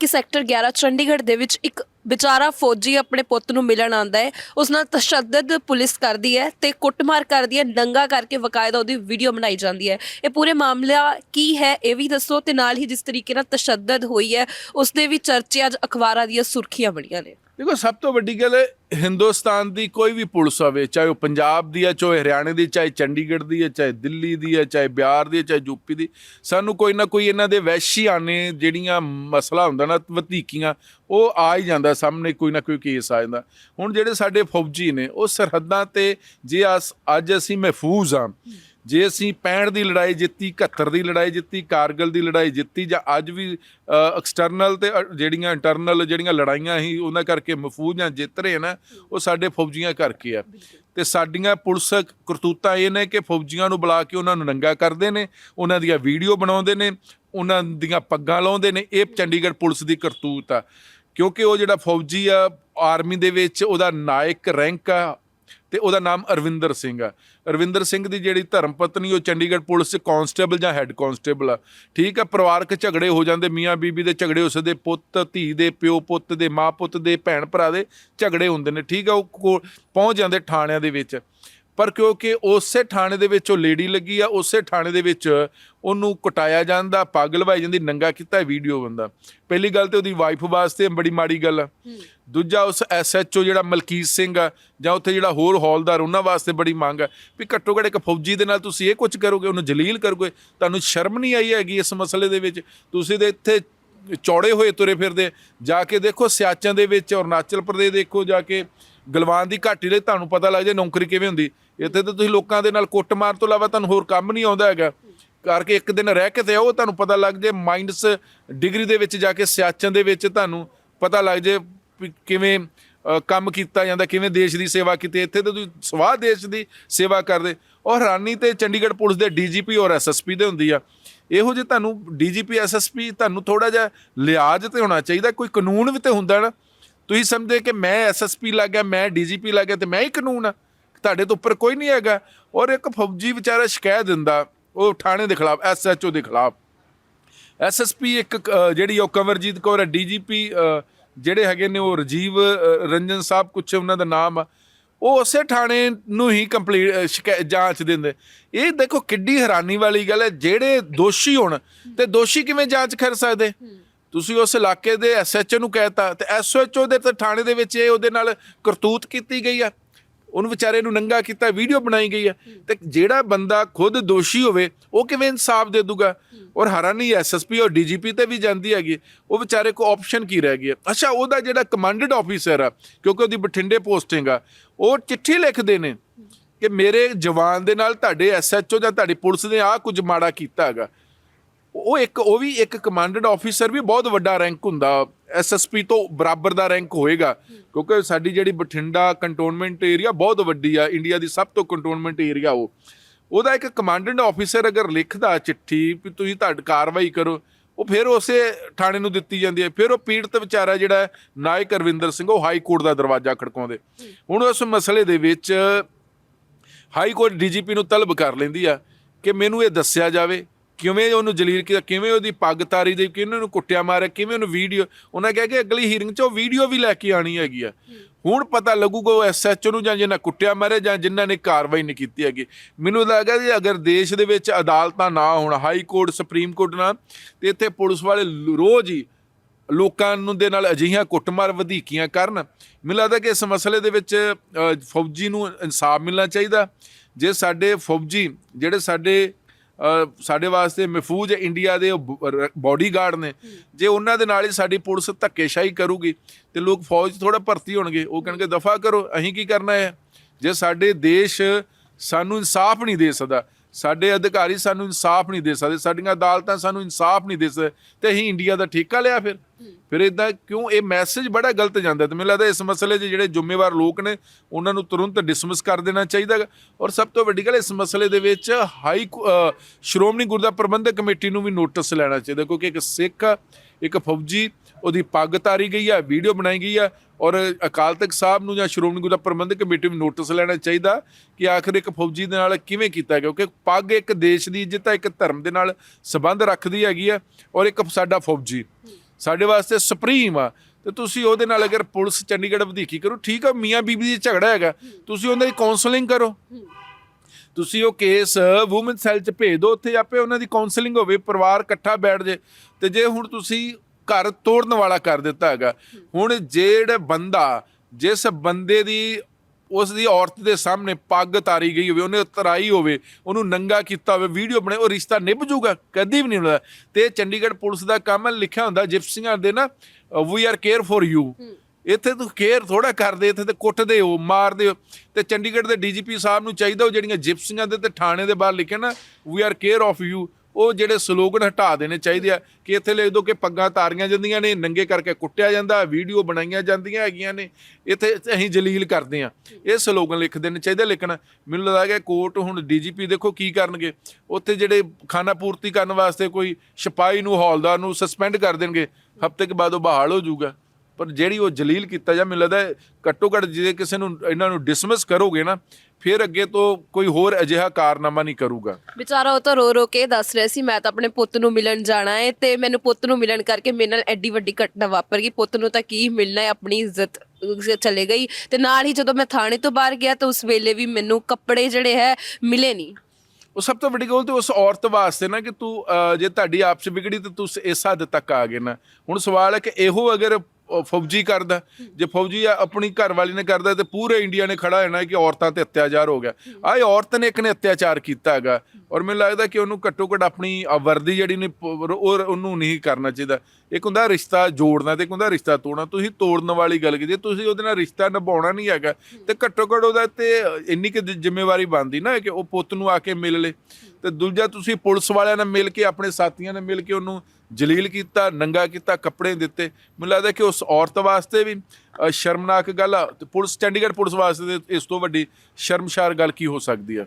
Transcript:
ਕਿ ਸੈਕਟਰ 11 ਚੰਡੀਗੜ੍ਹ ਦੇ ਵਿੱਚ ਇੱਕ ਵਿਚਾਰਾ ਫੌਜੀ ਆਪਣੇ ਪੁੱਤ ਨੂੰ ਮਿਲਣ ਆਂਦਾ ਹੈ। ਉਸ ਨਾਲ ਤਸ਼ੱਦਦ ਪੁਲਿਸ ਕਰਦੀ ਹੈ ਤੇ ਕੁੱਟਮਾਰ ਕਰਦੀ ਹੈ। ਨੰਗਾ ਕਰਕੇ ਵਕਾਇਦਾ ਉਹਦੀ ਵੀਡੀਓ ਬਣਾਈ ਜਾਂਦੀ ਹੈ। ਇਹ ਪੂਰੇ ਮਾਮਲਾ ਕੀ ਹੈ ਇਹ ਵੀ ਦੱਸੋ ਤੇ ਨਾਲ ਹੀ ਜਿਸ ਤਰੀਕੇ ਨਾਲ ਤਸ਼ੱਦਦ ਹੋਈ ਹੈ, ਉਸ ਦੇ ਵੀ ਚਰਚੇ ਅੱਜ ਅਖਬਾਰਾਂ ਦੀਆਂ ਸੁਰਖੀਆਂ ਬਣੀਆਂ ਨੇ। ਦੇਖੋ, ਸਭ ਤੋਂ ਵੱਡੀ ਗੱਲ ਹਿੰਦੁਸਤਾਨ ਦੀ ਕੋਈ ਵੀ ਪੁਲਿਸ ਹੋਵੇ ਚਾਹੇ ਉਹ ਪੰਜਾਬ ਦੀ ਹੈ, ਚਾਹੇ ਹਰਿਆਣੇ ਦੀ, ਚਾਹੇ ਚੰਡੀਗੜ੍ਹ ਦੀ ਹੈ, ਚਾਹੇ ਦਿੱਲੀ ਦੀ ਹੈ, ਚਾਹੇ ਬਿਹਾਰ ਦੀ ਹੈ, ਚਾਹੇ ਯੂਪੀ ਦੀ, ਸਾਨੂੰ ਕੋਈ ਨਾ ਕੋਈ ਇਹਨਾਂ ਦੇ ਵਹਿਸ਼ੀਆਨੇ ਜਿਹੜੀਆਂ ਮਸਲਾ ਹੁੰਦਾ ਨਾ, ਵਧੀਕੀਆਂ ਉਹ ਆ ਹੀ ਜਾਂਦਾ, ਸਾਹਮਣੇ ਕੋਈ ਨਾ ਕੋਈ ਕੇਸ ਆ ਜਾਂਦਾ। ਹੁਣ ਜਿਹੜੇ ਸਾਡੇ ਫੌਜੀ ਨੇ, ਉਹ ਸਰਹੱਦਾਂ ਤੇ ਜੇ ਅਸ- ਅੱਜ ਅਸੀਂ ਮਹਿਫੂਜ਼ ਆ, ਜੇ ਅਸੀਂ 65 ਦੀ ਲੜਾਈ ਜਿੱਤੀ 71 ਦੀ ਲੜਾਈ ਜਿੱਤੀ, ਕਾਰਗਲ ਦੀ ਲੜਾਈ ਜਿੱਤੀ, ਜਾਂ ਅੱਜ ਵੀ ਐਕਸਟਰਨਲ ਤੇ ਜਿਹੜੀਆਂ ਇੰਟਰਨਲ ਜਿਹੜੀਆਂ ਲੜਾਈਆਂ ਸੀ, ਉਹਨਾਂ ਕਰਕੇ ਮਫੂਜ਼ ਜਾਂ ਜਿੱਤ ਰਹੇ ਨਾ, ਉਹ ਸਾਡੇ ਫੌਜੀਆਂ ਕਰਕੇ ਆ। ਤੇ ਸਾਡੀਆਂ ਪੁਲਿਸ ਕਰਤੂਤਾਂ ਇਹ ਨੇ ਕਿ ਫੌਜੀਆਂ ਨੂੰ ਬੁਲਾ ਕੇ ਉਹਨਾਂ ਨੂੰ ਨੰਗਾ ਕਰਦੇ ਨੇ, ਉਹਨਾਂ ਦੀਆਂ ਵੀਡੀਓ ਬਣਾਉਂਦੇ ਨੇ, ਉਹਨਾਂ ਦੀਆਂ ਪੱਗਾਂ ਲਾਉਂਦੇ ਨੇ, ਇਹ ਚੰਡੀਗੜ੍ਹ ਪੁਲਿਸ ਦੀ ਕਰਤੂਤ ਆ। ਕਿਉਂਕਿ ਉਹ ਜਿਹੜਾ ਫੌਜੀ ਆ, ਆਰਮੀ ਦੇ ਵਿੱਚ ਉਹਦਾ ਨਾਇਕ ਰੈਂਕ ਆ ਤੇ ਉਹਦਾ ਨਾਮ ਅਰਵਿੰਦਰ ਸਿੰਘ ਆ। ਅਰਵਿੰਦਰ ਸਿੰਘ ਦੀ ਜਿਹੜੀ ਧਰਮ ਪਤਨੀ, ਉਹ ਚੰਡੀਗੜ੍ਹ ਪੁਲਿਸ 'ਚ ਕਾਂਸਟੇਬਲ ਜਾਂ ਹੈੱਡ ਕਾਂਸਟੇਬਲ ਆ। ਠੀਕ ਆ, ਪਰਿਵਾਰਕ ਝਗੜੇ ਹੋ ਜਾਂਦੇ, ਮੀਆਂ ਬੀਬੀ ਦੇ ਝਗੜੇ ਹੋ ਸਕਦੇ ਪੁੱਤ, ਧੀ ਦੇ, ਪਿਓ ਪੁੱਤ ਦੇ, ਮਾਂ ਪੁੱਤ ਦੇ, ਭੈਣ ਭਰਾ ਦੇ ਝਗੜੇ ਹੁੰਦੇ ਨੇ। ਠੀਕ ਆ, ਉਹ ਕੋ- ਪਹੁੰਚ ਜਾਂਦੇ ਥਾਣਿਆਂ ਦੇ ਵਿੱਚ। ਪਰ ਕਿਉਂਕਿ ਉਸੇ ਥਾਣੇ ਦੇ ਵਿੱਚ ਉਹ ਲੇਡੀ ਲੱਗੀ ਆ ਉਸੇ ਥਾਣੇ ਦੇ ਵਿੱਚ ਉਹਨੂੰ ਕੁਟਾਇਆ ਜਾਂਦਾ ਪੱਗ ਲਵਾਈ ਜਾਂਦੀ ਨੰਗਾ ਕੀਤਾ ਵੀਡੀਓ ਬੰਦਾ। ਪਹਿਲੀ ਗੱਲ ਤੇ ਉਹਦੀ ਵਾਈਫ ਵਾਸਤੇ ਬੜੀ ਮਾੜੀ ਗੱਲ ਆ। ਦੂਜਾ ਉਸ ਐਸਐਚਓ ਜਿਹੜਾ ਮਲਕੀਤ ਸਿੰਘ ਆ ਜਾਂ ਉੱਥੇ ਜਿਹੜਾ ਹੋਰ ਹੌਲਦਾਰ ਉਹਨਾਂ ਵਾਸਤੇ ਬੜੀ ਮੰਗ ਆ ਵੀ ਘੱਟੋ ਘੱਟ ਇੱਕ ਫੌਜੀ ਦੇ ਨਾਲ ਤੁਸੀਂ ਇਹ ਕੁਝ ਕਰੋਗੇ ਉਹਨੂੰ ਜਲੀਲ ਕਰੋਗੇ ਤੁਹਾਨੂੰ ਸ਼ਰਮ ਨਹੀਂ ਆਈ ਹੈਗੀ ਇਸ ਮਸਲੇ ਦੇ ਵਿੱਚ? ਤੁਸੀਂ ਤੇ ਇੱਥੇ ਚੌੜੇ ਹੋਏ ਤੁਰੇ ਫਿਰਦੇ ਜਾ ਕੇ ਦੇਖੋ ਸਿਆਚਾਂ ਦੇ ਵਿੱਚ ਅਰੁਣਾਚਲ ਪ੍ਰਦੇਸ਼ ਦੇਖੋ ਜਾ ਕੇ ਗਲਵਾਨ ਦੀ ਘਾਟੀ ਦੇ ਤੁਹਾਨੂੰ ਪਤਾ ਲੱਗ ਜਾਏ ਨੌਕਰੀ ਕਿਵੇਂ ਹੁੰਦੀ। ਇੱਥੇ ਤਾਂ ਤੁਸੀਂ ਲੋਕਾਂ ਦੇ ਨਾਲ ਕੁੱਟਮਾਰ ਤੋਂ ਇਲਾਵਾ ਤੁਹਾਨੂੰ ਹੋਰ ਕੰਮ ਨਹੀਂ ਆਉਂਦਾ ਹੈਗਾ। ਕਰਕੇ ਇੱਕ ਦਿਨ ਰਹਿ ਕੇ ਤੇ ਉਹ ਤੁਹਾਨੂੰ ਪਤਾ ਲੱਗ ਜੇ ਮਾਈਨਸ ਡਿਗਰੀ ਦੇ ਵਿੱਚ ਜਾ ਕੇ ਸਿਆਚਨ ਦੇ ਵਿੱਚ ਤੁਹਾਨੂੰ ਪਤਾ ਲੱਗ ਜੇ ਵੀ ਕਿਵੇਂ ਕੰਮ ਕੀਤਾ ਜਾਂਦਾ, ਕਿਵੇਂ ਦੇਸ਼ ਦੀ ਸੇਵਾ ਕੀਤੀ। ਇੱਥੇ ਤਾਂ ਤੁਸੀਂ ਸਵਾਹ ਦੇਸ਼ ਦੀ ਸੇਵਾ ਕਰਦੇ। ਔਰ ਹੈਰਾਨੀ ਤੇ ਚੰਡੀਗੜ੍ਹ ਪੁਲਿਸ ਦੇ ਡੀਜੀਪੀ ਔਰ ਐਸਐਸਪੀ ਦੇ ਹੁੰਦੀ ਆ। ਇਹੋ ਜਿਹੇ ਤੁਹਾਨੂੰ ਡੀਜੀਪੀ, ਐਸਐਸਪੀ ਤੁਹਾਨੂੰ ਥੋੜਾ ਜਿਹਾ ਲਿਆਜ ਤੇ ਹੋਣਾ ਚਾਹੀਦਾ। ਕੋਈ ਕਾਨੂੰਨ ਵੀ ਤੇ ਹੁੰਦਾ ਨਾ। ਤੁਸੀਂ ਸਮਝਦੇ ਕਿ ਮੈਂ ਐਸਐਸਪੀ ਲੱਗ ਗਿਆ, ਮੈਂ ਡੀਜੀਪੀ ਲੱਗ ਗਿਆ ਤੇ ਮੈਂ ਹੀ ਕਾਨੂੰਨ ਆ। ਤੁਹਾਡੇ ਤੋਂ ਉੱਪਰ ਕੋਈ ਨਹੀਂ ਹੈਗਾ। ਔਰ ਇੱਕ ਫੌਜੀ ਵਿਚਾਰਾ ਸ਼ਿਕਾਇਤ ਦਿੰਦਾ ਉਹ ਥਾਣੇ ਦੇ ਖਿਲਾਫ ਐਸਐਚਓ ਦੇ ਖਿਲਾਫ। ਐਸਐਸਪੀ ਇੱਕ ਅ, ਜਿਹੜੀ ਉਹ ਕੰਵਰਜੀਤ ਕੌਰ ਹੈ ਡੀਜੀਪੀ ਜਿਹੜੇ ਹੈਗੇ ਨੇ ਉਹ ਰਜੀਵ ਰੰਜਨ ਸਾਹਿਬ ਕੁਛ ਉਹਨਾਂ ਦਾ ਨਾਮ ਆ। ਉਹ ਉਸੇ ਥਾਣੇ ਨੂੰ ਹੀ ਕੰਪਲੀਟ ਜਾਂਚ ਦਿੰਦੇ। ਇਹ ਦੇਖੋ ਕਿੱਡੀ ਹੈਰਾਨੀ ਵਾਲੀ ਗੱਲ ਹੈ ਜਿਹੜੇ ਦੋਸ਼ੀ ਹੋਣ ਤੇ ਦੋਸ਼ੀ ਕਿਵੇਂ ਜਾਂਚ ਕਰ ਸਕਦੇ? ਤੁਸੀਂ ਉਸ ਇਲਾਕੇ ਦੇ ਐਸਐਚਓ ਨੂੰ ਕਹਿਤਾ ਤੇ ਐਸਐਚਓ ਦੇ ਤੇ ਥਾਣੇ ਦੇ ਵਿੱਚ ਇਹ ਉਹਦੇ ਨਾਲ ਕਰਤੂਤ ਕੀਤੀ ਗਈ ਆ। ਉਹਨੂੰ ਵਿਚਾਰੇ ਨੂੰ ਨੰਗਾ ਕੀਤਾ ਵੀਡੀਓ ਬਣਾਈ ਗਈ ਆ ਤੇ ਜਿਹੜਾ ਬੰਦਾ ਖੁਦ ਦੋਸ਼ੀ ਹੋਵੇ ਉਹ ਕਿਵੇਂ ਇਨਸਾਫ ਦੇ ਦੂਗਾ? ਔਰ ਹੈਰਾਨੀ ਐਸਐਸਪੀ ਔਰ ਡੀਜੀਪੀ ਤੇ ਵੀ ਜਾਂਦੀ ਹੈਗੀ ਉਹ ਵਿਚਾਰੇ ਕੋ ਆਪਸ਼ਨ ਕੀ ਰਹਿ ਗਈ ਹੈ? ਅੱਛਾ ਉਹਦਾ ਜਿਹੜਾ ਕਮਾਂਡਡ ਆਫੀਸਰ ਆ ਕਿਉਂਕਿ ਉਹਦੀ ਬਠਿੰਡੇ ਪੋਸਟਿੰਗ ਆ ਉਹ ਚਿੱਠੀ ਲਿਖਦੇ ਨੇ ਕਿ ਮੇਰੇ ਜਵਾਨ ਦੇ ਨਾਲ ਤੁਹਾਡੇ ਐਸਐਚਓ ਜਾਂ ਤੁਹਾਡੀ ਪੁਲਿਸ ਨੇ ਆ ਕੁਝ ਮਾੜਾ ਕੀਤਾ ਹੈਗਾ। ਉਹ ਇੱਕ ਉਹ ਵੀ ਇੱਕ ਕਮਾਂਡਡ ਆਫੀਸਰ ਵੀ ਬਹੁਤ ਵੱਡਾ ਰੈਂਕ ਹੁੰਦਾ। ਐਸਐਸਪੀ ਤੋਂ ਬਰਾਬਰ ਦਾ ਰੈਂਕ ਹੋਏਗਾ, ਕਿਉਂਕਿ ਸਾਡੀ ਜਿਹੜੀ ਬਠਿੰਡਾ ਕੰਟੋਨਮੈਂਟ ਏਰੀਆ ਬਹੁਤ ਵੱਡੀ ਆ ਇੰਡੀਆ ਦੀ ਸਭ ਤੋਂ ਕੰਟੋਨਮੈਂਟ ਏਰੀਆ ਉਹ। ਉਹਦਾ ਇੱਕ ਕਮਾਂਡਡ ਆਫੀਸਰ ਅਗਰ ਲਿਖਦਾ ਚਿੱਠੀ ਵੀ ਤੁਸੀਂ ਤੁਹਾਡੀ, ਕਾਰਵਾਈ ਕਰੋ, ਉਹ ਫਿਰ ਉਸੇ ਥਾਣੇ ਨੂੰ ਦਿੱਤੀ ਜਾਂਦੀ ਹੈ। ਫਿਰ ਉਹ ਪੀੜਤ ਵਿਚਾਰਾ ਜਿਹੜਾ ਨਾਇਕ ਰਵਿੰਦਰ ਸਿੰਘ, ਉਹ ਹਾਈ ਕੋਰਟ ਦਾ ਦਰਵਾਜ਼ਾ ਖੜਕਾਉਂਦੇ। ਹੁਣ ਉਸ ਮਸਲੇ ਦੇ ਵਿੱਚ ਹਾਈ ਕੋਰਟ ਡੀਜੀਪੀ ਨੂੰ ਤਲਬ ਕਰ ਲੈਂਦੀ ਆ ਕਿ ਮੈਨੂੰ ਇਹ ਦੱਸਿਆ ਜਾਵੇ। ਕਿਵੇਂ ਉਹਨੂੰ ਜਲੀਲ ਕੀਤਾ ਕਿਵੇਂ ਉਹਦੀ ਪੱਗ ਤਾਰੀ ਦੇ ਕਿਵੇਂ ਉਹਨੂੰ ਕੁੱਟਿਆ ਮਾਰਿਆ ਕਿਵੇਂ ਉਹਨੂੰ ਵੀਡੀਓ ਉਹਨਾਂ ਕਿਹਾ ਕਿ ਅਗਲੀ ਹੀਰਿੰਗ 'ਚ ਉਹ ਵੀਡੀਓ ਵੀ ਲੈ ਕੇ ਆਣੀ ਹੈਗੀ ਆ। ਹੁਣ ਪਤਾ ਲੱਗੂਗਾ ਉਹ ਐਸਐਚਓ ਨੂੰ ਜਾਂ ਜਿਹਨਾਂ ਕੁੱਟਿਆ ਮਾਰਿਆ ਜਾਂ ਜਿਨ੍ਹਾਂ ਨੇ ਕਾਰਵਾਈ ਨਹੀਂ ਕੀਤੀ ਹੈਗੀ। ਮੈਨੂੰ ਲੱਗਾ ਜੀ ਅਗਰ ਦੇਸ਼ ਦੇ ਵਿੱਚ ਅਦਾਲਤਾਂ ਨਾ ਹੋਣ ਹਾਈ ਕੋਰਟ ਸੁਪਰੀਮ ਕੋਰਟ ਨਾ ਤੇ ਇੱਥੇ ਪੁਲਿਸ ਵਾਲੇ ਰੋਜ਼ ਹੀ ਲੋਕਾਂ ਨੂੰ ਦੇ ਨਾਲ ਅਜਿਹੀਆਂ ਕੁੱਟਮਾਰ ਵਧੀਕੀਆਂ ਕਰਨ। ਮੈਨੂੰ ਲੱਗਦਾ ਕਿ ਇਸ ਮਸਲੇ ਦੇ ਵਿੱਚ ਫੌਜੀ ਨੂੰ ਇਨਸਾਫ ਮਿਲਣਾ ਚਾਹੀਦਾ। ਜੇ ਸਾਡੇ ਫੌਜੀ ਜਿਹੜੇ ਸਾਡੇ ਸਾਡੇ ਵਾਸਤੇ ਮਹਿਫੂਜ਼ ਇੰਡੀਆ ਦੇ ਬਾਡੀਗਾਰਡ ਨੇ। ਜੇ ਉਹਨਾਂ ਦੇ ਨਾਲ ਹੀ ਸਾਡੀ ਪੁਲਿਸ ਧੱਕੇਸ਼ਾਹੀ ਕਰੂਗੀ ਤੇ ਲੋਕ ਫੌਜ ਥੋੜਾ ਭਰਤੀ ਹੋਣਗੇ, ਉਹ ਕਹਿਣਗੇ, ਦਫਾ ਕਰੋ, ਅਸੀਂ ਕੀ ਕਰਨਾ ਹੈ? ਜੇ ਸਾਡੇ ਦੇਸ਼ ਸਾਨੂੰ ਇਨਸਾਫ ਨਹੀਂ ਦੇ ਸਕਦਾ ਸਾਡੇ ਅਧਿਕਾਰੀ ਸਾਨੂੰ ਇਨਸਾਫ ਨਹੀਂ ਦੇ ਸਕਦੇ ਸਾਡੀਆਂ ਅਦਾਲਤਾਂ ਸਾਨੂੰ ਇਨਸਾਫ ਨਹੀਂ ਦੇ ਸਕਦੇ ਤੇ ਅਸੀਂ ਇੰਡੀਆ ਦਾ ਠੇਕਾ ਲਿਆ ਫਿਰ ਫਿਰ ਇਦਾਂ ਕਿਉਂ ਇਹ ਮੈਸੇਜ ਬੜਾ ਗਲਤ ਜਾਂਦਾ ਤੇ ਮੈਨੂੰ ਲੱਗਦਾ ਇਸ ਮਸਲੇ 'ਚ ਜਿਹੜੇ ਜ਼ਿੰਮੇਵਾਰ ਲੋਕ ਨੇ ਉਹਨਾਂ ਨੂੰ ਤੁਰੰਤ ਡਿਸਮਿਸ ਕਰ ਦੇਣਾ ਚਾਹੀਦਾ। ਔਰ ਸਭ ਤੋਂ ਵੱਡੀ ਗੱਲ ਇਸ ਮਸਲੇ ਦੇ ਵਿੱਚ ਹਾਈ ਸ਼੍ਰੋਮਣੀ ਗੁਰਦੁਆਰਾ ਪ੍ਰਬੰਧਕ ਕਮੇਟੀ ਨੂੰ ਵੀ ਨੋਟਿਸ ਲੈਣਾ ਚਾਹੀਦਾ ਕਿਉਂਕਿ ਇੱਕ ਸਿੱਖ ਇੱਕ ਫੌਜੀ ਉਹਦੀ ਪੱਗ ਤਾਰੀ ਗਈ ਆ, ਵੀਡੀਓ ਬਣਾਈ ਗਈ ਆ ਔਰ ਅਕਾਲ ਤਖਤ ਸਾਹਿਬ ਨੂੰ ਜਾਂ ਸ਼੍ਰੋਮਣੀ ਗੁਰਦੁਆਰਾ ਪ੍ਰਬੰਧਕ ਕਮੇਟੀ ਨੂੰ ਨੋਟਿਸ ਲੈਣਾ ਚਾਹੀਦਾ ਕਿ ਆਖਰ ਇੱਕ ਫੌਜੀ ਦੇ ਨਾਲ ਕਿਵੇਂ ਕੀਤਾ ਕਿਉਂਕਿ ਪੱਗ ਇੱਕ ਦੇਸ਼ ਦੀ ਇੱਜ਼ਤ ਹੈ ਇੱਕ ਧਰਮ ਦੇ ਨਾਲ ਸੰਬੰਧ ਰੱਖਦੀ ਹੈਗੀ ਆ ਔਰ ਇੱਕ ਸਾਡਾ ਫੌਜੀ। ਸਾਡੇ ਵਾਸਤੇ ਸੁਪਰੀਮ ਆ। ਤੇ ਤੁਸੀਂ ਉਹਦੇ ਨਾਲ ਅਗਰ ਪੁਲਿਸ ਚੰਡੀਗੜ੍ਹ ਵਧੀਕੀ ਕਰੋ, ਠੀਕ ਆ, ਮੀਆਂ ਬੀਬੀ ਦੀ ਝਗੜਾ ਹੈਗਾ, ਤੁਸੀਂ ਉਹਨਾਂ ਦੀ ਕਾਉਂਸਲਿੰਗ ਕਰੋ। ਤੁਸੀਂ ਉਹ ਕੇਸ ਔਮਨ ਸੈੱਲ 'ਚ ਭੇਜ ਦਿਓ, ਉੱਥੇ ਆਪੇ ਉਹਨਾਂ ਦੀ ਕਾਉਂਸਲਿੰਗ ਹੋਵੇ, ਪਰਿਵਾਰ ਇਕੱਠਾ ਬੈਠ ਜੇ। ਤੇ ਜੇ ਹੁਣ ਤੁਸੀਂ ਘਰ ਤੋੜਨ ਵਾਲਾ ਕਰ ਦਿੱਤਾ ਹੈਗਾ, ਹੁਣ ਜਿਹੜਾ ਬੰਦਾ, ਜਿਸ ਬੰਦੇ ਦੀ, ਉਸ ਦੀ ਔਰਤ ਦੇ ਸਾਹਮਣੇ ਪੱਗ ਤਾਰੀ ਗਈ ਹੋਵੇ, ਉਹਨੇ ਤਰਾਈ ਹੋਵੇ, ਉਹਨੂੰ ਨੰਗਾ ਕੀਤਾ ਹੋਵੇ ਵੀਡੀਓ ਬਣੇ ਉਹ ਰਿਸ਼ਤਾ ਨਿਭ ਜੂਗਾ ਕਦੀ ਵੀ ਨਹੀਂ ਹੁੰਦਾ। ਤੇ ਚੰਡੀਗੜ੍ਹ ਪੁਲਿਸ ਦਾ ਕੰਮ ਲਿਖਿਆ ਹੁੰਦਾ ਜਿਪਸੀਆਂ ਦੇ ਨਾ we are care for you ਇੱਥੇ ਤੂੰ ਕੇਅਰ ਥੋੜਾ ਕਰਦੇ ਇੱਥੇ ਤੇ ਕੁੱਟਦੇ ਹੋ ਮਾਰਦੇ ਹੋ ਤੇ ਚੰਡੀਗੜ੍ਹ ਦੇ ਡੀਜੀਪੀ ਸਾਹਿਬ ਨੂੰ ਚਾਹੀਦਾ ਉਹ ਜਿਹੜੀਆਂ ਜਿਪਸੀਆਂ ਦੇ ਤੇ ਥਾਣੇ ਦੇ ਬਾਹਰ ਲਿਖਿਆ ਨਾ we are care of you ਉਹ ਜਿਹੜੇ ਸਲੋਗਨ ਹਟਾ ਦੇਣੇ ਚਾਹੀਦੇ ਆ ਕਿ ਇੱਥੇ ਲਿਖ ਦੋ ਕਿ ਪੱਗਾਂ ਤਾਰੀਆਂ ਜਾਂਦੀਆਂ ਨੇ, ਨੰਗੇ ਕਰਕੇ ਕੁੱਟਿਆ ਜਾਂਦਾ, ਵੀਡੀਓ ਬਣਾਈਆਂ ਜਾਂਦੀਆਂ ਹੈਗੀਆਂ ਨੇ, ਇੱਥੇ ਅਸੀਂ ਜਲੀਲ ਕਰਦੇ ਆ ਇਹ ਸਲੋਗਨ ਲਿਖ ਦੇਣੇ ਚਾਹੀਦੇ ਲੇਕਿਨ ਮੈਨੂੰ ਲੱਗਦਾ ਕਿ ਕੋਰਟ ਹੁਣ ਡੀਜੀਪੀ ਦੇਖੋ ਕੀ ਕਰਨਗੇ, ਉੱਥੇ ਜਿਹੜੇ ਖਾਣਾ ਪੂਰਤੀ ਕਰਨ ਵਾਸਤੇ ਕੋਈ ਸਿਪਾਹੀ ਨੂੰ, ਹੌਲਦਾਰ ਨੂੰ ਸਸਪੈਂਡ ਕਰ ਦੇਣਗੇ, ਹਫ਼ਤੇ ਕੇ ਬਾਅਦ ਉਹ ਬਹਾਲ ਹੋ ਜਾਊਗਾ। ਪਰ ਜਿਹੜੀ ਉਹ ਜਲੀਲ ਕੀਤਾ ਜਾਂ ਮੈਨੂੰ ਲੱਗਦਾ ਘੱਟੋ ਘੱਟ ਜੇ ਕਿਸੇ ਨੂੰ ਇਹਨਾਂ ਨੂੰ ਡਿਸਮਿਸ ਕਰੋਗੇ ਨਾ ਫਿਰ ਅੱਗੇ ਤੋਂ ਕੋਈ ਹੋਰ ਅਜਿਹਾ ਕਾਰਨਾਮਾ ਨਹੀਂ ਕਰੂਗਾ। ਵਿਚਾਰਾ ਉਹ ਤਾਂ ਰੋ ਰੋ ਕੇ ਦੱਸ ਰਿਹਾ ਸੀ ਮੈਂ ਤਾਂ ਆਪਣੇ ਪੁੱਤ ਨੂੰ ਮਿਲਣ ਜਾਣਾ ਹੈ ਤੇ ਮੈਨੂੰ ਪੁੱਤ ਨੂੰ ਮਿਲਣ ਕਰਕੇ ਮੇਰੇ ਨਾਲ ਐਡੀ ਵੱਡੀ ਘਟਨਾ ਵਾਪਰ ਗਈ। ਪੁੱਤ ਨੂੰ ਤਾਂ ਕੀ ਮਿਲਣਾ ਹੈ ਆਪਣੀ ਇੱਜ਼ਤ ਚਲੇ ਗਈ ਤੇ ਨਾਲ ਹੀ ਜਦੋਂ ਮੈਂ ਥਾਣੇ ਤੋਂ ਬਾਹਰ ਗਿਆ ਤਾਂ ਉਸ ਵੇਲੇ ਵੀ ਮੈਨੂੰ ਕੱਪੜੇ ਜਿਹੜੇ ਹੈ ਮਿਲੇ ਨਹੀਂ। ਉਹ ਸਭ ਤੋਂ ਵੱਡੀ ਗੱਲ ਤੇ ਉਸ ਔਰਤ ਵਾਸਤੇ ਨਾ ਕਿ ਤੂੰ ਅਹ, ਜੇ ਤੁਹਾਡੀ ਆਪਸ ਵਿਗੜੀ ਤੇ ਤੂੰ ਇਸ ਹੱਦ ਤੱਕ ਆ ਗਏ ਨਾ। ਹੁਣ ਸਵਾਲ ਹੈ ਕਿ ਇਹੋ ਅਗਰ ਫੌਜੀ ਕਰਦਾ ਜੇ ਫੌਜੀ ਆਪਣੀ ਘਰ ਵਾਲੀ ਨੇ ਕਰਦਾ ਤੇ ਪੂਰੇ ਇੰਡੀਆ ਨੇ ਖੜਾ ਹੋਣਾ ਕਿ ਔਰਤਾਂ ਤੇ ਅਤਿਆਚਾਰ ਹੋ ਗਿਆ। ਆਹ ਔਰਤ ਨੇ ਇੱਕ ਨੇ ਅਤਿਆਚਾਰ ਕੀਤਾ ਹੈਗਾ। ਔਰ ਮੈਨੂੰ ਲੱਗਦਾ ਕਿ ਉਹਨੂੰ ਘੱਟੋ ਘੱਟ ਆਪਣੀ ਵਰਦੀ ਜਿਹੜੀ ਨੇ ਉਹਨੂੰ ਨਹੀਂ ਕਰਨਾ ਚਾਹੀਦਾ। ਇੱਕ ਹੁੰਦਾ ਰਿਸ਼ਤਾ ਜੋੜਨਾ ਤੇ ਇੱਕ ਹੁੰਦਾ ਰਿਸ਼ਤਾ ਤੋੜਨਾ। ਤੁਸੀਂ ਤੋੜਨ ਵਾਲੀ ਗੱਲ ਕੀਤੀ ਤੁਸੀਂ ਉਹਦੇ ਨਾਲ ਰਿਸ਼ਤਾ ਨਿਭਾਉਣਾ ਨਹੀਂ ਹੈਗਾ। ਤੇ ਘੱਟੋ ਘੱਟ ਉਹਦਾ ਤੇ ਇੰਨੀ ਕਿ ਜ਼ਿੰਮੇਵਾਰੀ ਬਣਦੀ ਨਾ ਕਿ ਉਹ ਪੁੱਤ ਨੂੰ ਆ ਕੇ ਮਿਲ ਲੇ। ਤੇ ਦੂਜਾ ਤੁਸੀਂ ਪੁਲਿਸ ਵਾਲਿਆਂ ਨਾਲ ਮਿਲ ਕੇ, ਆਪਣੇ ਸਾਥੀਆਂ ਨਾਲ ਮਿਲ ਕੇ ਉਹਨੂੰ ਜਲੀਲ ਕੀਤਾ, ਨੰਗਾ ਕੀਤਾ, ਕੱਪੜੇ ਦਿੱਤੇ। ਮੈਨੂੰ ਲੱਗਦਾ ਕਿ ਉਸ ਔਰਤ ਵਾਸਤੇ ਵੀ ਸ਼ਰਮਨਾਕ ਗੱਲ ਆ। ਤੇ ਪੁਲਿਸ, ਚੰਡੀਗੜ੍ਹ ਪੁਲਿਸ ਵਾਸਤੇ ਇਸ ਤੋਂ ਵੱਡੀ ਸ਼ਰਮਸ਼ਾਰ ਗੱਲ ਕੀ ਹੋ ਸਕਦੀ ਆ?